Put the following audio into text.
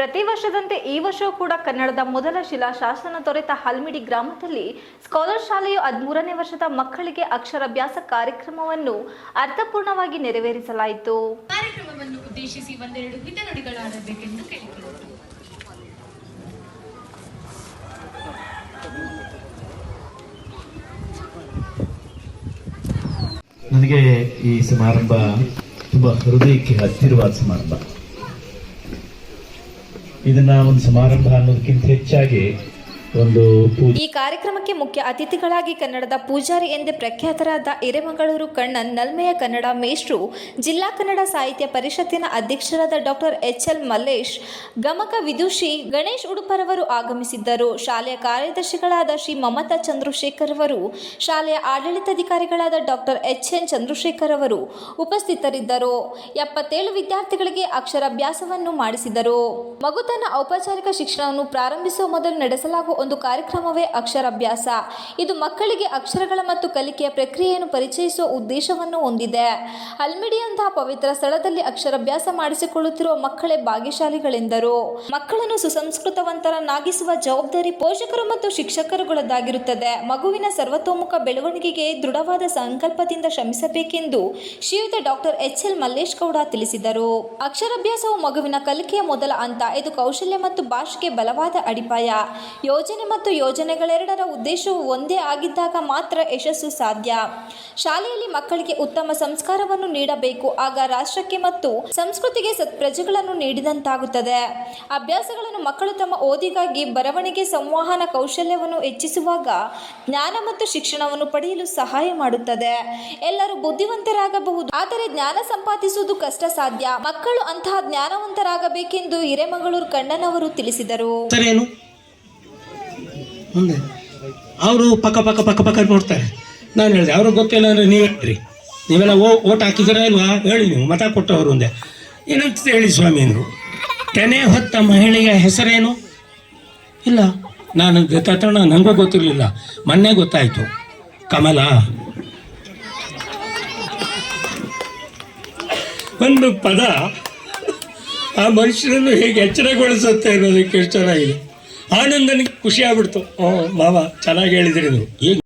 ಪ್ರತಿ ವರ್ಷದಂತೆ ಈ ವರ್ಷವೂ ಕೂಡ ಕನ್ನಡದ ಮೊದಲ ಶಿಲಾ ಶಾಸನ ದೊರೆತ ಹಲ್ಮಿಡಿ ಗ್ರಾಮದಲ್ಲಿ ಸ್ಕಾಲರ್ ಶಾಲೆಯು ಹದಿಮೂರನೇ ವರ್ಷದ ಮಕ್ಕಳಿಗೆ ಅಕ್ಷರಾಭ್ಯಾಸ ಕಾರ್ಯಕ್ರಮವನ್ನು ಅರ್ಥಪೂರ್ಣವಾಗಿ ನೆರವೇರಿಸಲಾಯಿತು. ಕಾರ್ಯಕ್ರಮವನ್ನು ಉದ್ದೇಶಿಸಿ ಒಂದೆರಡು ಹಿತನುಡಿಗಳಾಗಬೇಕೆಂದು ನನಗೆ ಈ ಸಮಾರಂಭ ತುಂಬಾ ಹೃದಯಕ್ಕೆ ಹತ್ತಿರವಾದ ಸಮಾರಂಭ. ಇದನ್ನ ಒಂದು ಸಮಾರಂಭ ಅನ್ನೋದಕ್ಕಿಂತ ಹೆಚ್ಚಾಗಿ ಈ ಕಾರ್ಯಕ್ರಮಕ್ಕೆ ಮುಖ್ಯ ಅತಿಥಿಗಳಾಗಿ ಕನ್ನಡದ ಪೂಜಾರಿ ಎಂದೇ ಪ್ರಖ್ಯಾತರಾದ ಹಿರೇಮಗಳೂರು ಕಣ್ಣನ್, ನಲ್ಮೆಯ ಕನ್ನಡ ಮೇಷ್ಟ್ರು, ಜಿಲ್ಲಾ ಕನ್ನಡ ಸಾಹಿತ್ಯ ಪರಿಷತ್ತಿನ ಅಧ್ಯಕ್ಷರಾದ ಡಾಕ್ಟರ್ ಎಚ್ ಎಲ್ ಮಲ್ಲೇಶ್, ಗಮಕ ವಿದುಷಿ ಗಣೇಶ್ ಉಡುಪರವರು ಆಗಮಿಸಿದ್ದರು. ಶಾಲೆಯ ಕಾರ್ಯದರ್ಶಿಗಳಾದ ಶ್ರೀ ಮಮತಾ ಚಂದ್ರಶೇಖರ್ ಅವರು, ಶಾಲೆಯ ಆಡಳಿತಾಧಿಕಾರಿಗಳಾದ ಡಾಕ್ಟರ್ ಎಚ್ ಎನ್ ಚಂದ್ರಶೇಖರ್ ಅವರು ಉಪಸ್ಥಿತರಿದ್ದರು. ಎಪ್ಪತ್ತೇಳು ವಿದ್ಯಾರ್ಥಿಗಳಿಗೆ ಅಕ್ಷರಾಭ್ಯಾಸವನ್ನು ಮಾಡಿಸಿದರು. ತನ್ನ ಔಪಚಾರಿಕ ಶಿಕ್ಷಣವನ್ನು ಪ್ರಾರಂಭಿಸುವ ಮೊದಲು ನಡೆಸಲಾಗುವ ಒಂದು ಕಾರ್ಯಕ್ರಮವೇ ಅಕ್ಷರಾಭ್ಯಾಸ. ಇದು ಮಕ್ಕಳಿಗೆ ಅಕ್ಷರಗಳ ಮತ್ತು ಕಲಿಕೆಯ ಪ್ರಕ್ರಿಯೆಯನ್ನು ಪರಿಚಯಿಸುವ ಉದ್ದೇಶವನ್ನು ಹೊಂದಿದೆ. ಅಲ್ಮಿಡಿಯಂತಹ ಪವಿತ್ರ ಸ್ಥಳದಲ್ಲಿ ಅಕ್ಷರಾಭ್ಯಾಸ ಮಾಡಿಸಿಕೊಳ್ಳುತ್ತಿರುವ ಮಕ್ಕಳೇ ಭಾಗ್ಯಶಾಲಿಗಳೆಂದರು. ಮಕ್ಕಳನ್ನು ಸುಸಂಸ್ಕೃತವಂತರನ್ನಾಗಿಸುವ ಜವಾಬ್ದಾರಿ ಪೋಷಕರು ಮತ್ತು ಶಿಕ್ಷಕರುಗಳದ್ದಾಗಿರುತ್ತದೆ. ಮಗುವಿನ ಸರ್ವತೋಮುಖ ಬೆಳವಣಿಗೆಗೆ ದೃಢವಾದ ಸಂಕಲ್ಪದಿಂದ ಶ್ರಮಿಸಬೇಕೆಂದು ಶ್ರೀಯುತ doctor H L Mallesh Gowda ತಿಳಿಸಿದರು. ಅಕ್ಷರಾಭ್ಯಾಸವು ಮಗುವಿನ ಕಲಿಕೆಯ ಮೊದಲ ಹಂತ, ಇದು ಕೌಶಲ್ಯ ಮತ್ತು ಭಾಷೆಗೆ ಬಲವಾದ ಅಡಿಪಾಯ. ಯೋಜನೆ ಮತ್ತು ಯೋಜನೆಗಳೆರಡರ ಉದ್ದೇಶವು ಒಂದೇ ಆಗಿದ್ದಾಗ ಮಾತ್ರ ಯಶಸ್ಸು ಸಾಧ್ಯ. ಶಾಲೆಯಲ್ಲಿ ಮಕ್ಕಳಿಗೆ ಉತ್ತಮ ಸಂಸ್ಕಾರವನ್ನು ನೀಡಬೇಕು. ಆಗ ರಾಷ್ಟ್ರಕ್ಕೆ ಮತ್ತು ಸಂಸ್ಕೃತಿಗೆ ಸತ್ಪ್ರಜೆಗಳನ್ನು ನೀಡಿದಂತಾಗುತ್ತದೆ. ಅಭ್ಯಾಸಗಳನ್ನು ಮಕ್ಕಳು ತಮ್ಮ ಓದಿಗಾಗಿ, ಬರವಣಿಗೆ, ಸಂವಹನ ಕೌಶಲ್ಯವನ್ನು ಹೆಚ್ಚಿಸುವಾಗ ಜ್ಞಾನ ಮತ್ತು ಶಿಕ್ಷಣವನ್ನು ಪಡೆಯಲು ಸಹಾಯ ಮಾಡುತ್ತದೆ. ಎಲ್ಲರೂ ಬುದ್ಧಿವಂತರಾಗಬಹುದು. ಆದರೆ ಜ್ಞಾನ ಸಂಪಾದಿಸುವುದು ಕಷ್ಟ ಸಾಧ್ಯ. ಮಕ್ಕಳು ಅಂತಹ ಜ್ಞಾನವಂತರಾಗಬೇಕೆಂದು ಹಿರೇಮಗಳೂರು ಕಣ್ಣನವರು ತಿಳಿಸಿದರು. ಮುಂದೆ. ಅವರು ಪಕ್ಕ ಪಕ್ಕ ಪಕ್ಕ ಪಕ್ಕ ನೋಡ್ತಾರೆ. ನಾನು ಹೇಳಿದೆ, ಅವ್ರಿಗೆ ಗೊತ್ತಿಲ್ಲ ಅಂದರೆ ನೀವು ಹೇಳ್ರಿ ನೀವೆಲ್ಲ ಓ ಓಟ್ ಹಾಕಿದ್ದೀರಾ ಇಲ್ವಾ? ಹೇಳಿ ನೀವು, ಮತ ಕೊಟ್ಟವರು ಒಂದೇ ಏನಂತ ಹೇಳಿ ಸ್ವಾಮಿ ಅಂದರು. ತೆನೆ ಹೊತ್ತ ಮಹಿಳೆಯ ಹೆಸರೇನು? ಇಲ್ಲ, ನಾನು ತಕ್ಷಣ ನನಗೂ ಗೊತ್ತಿರಲಿಲ್ಲ. ಮೊನ್ನೆ ಗೊತ್ತಾಯಿತು. ಕಮಲ. ಒಂದು ಪದ ಆ ಮನುಷ್ಯರನ್ನು ಹೇಗೆ ಎಚ್ಚರಗೊಳಿಸುತ್ತೆ ಅನ್ನೋದಕ್ಕೆ ಎಷ್ಟು ಚೆನ್ನಾಗಿದೆ. ಆನಂದನಿಗೆ ಖುಷಿ ಆಗ್ಬಿಡ್ತು. ಓ ಮಾವ ಚೆನ್ನಾಗಿ ಹೇಳಿದ್ರಿ ನೀವು. ಈಗ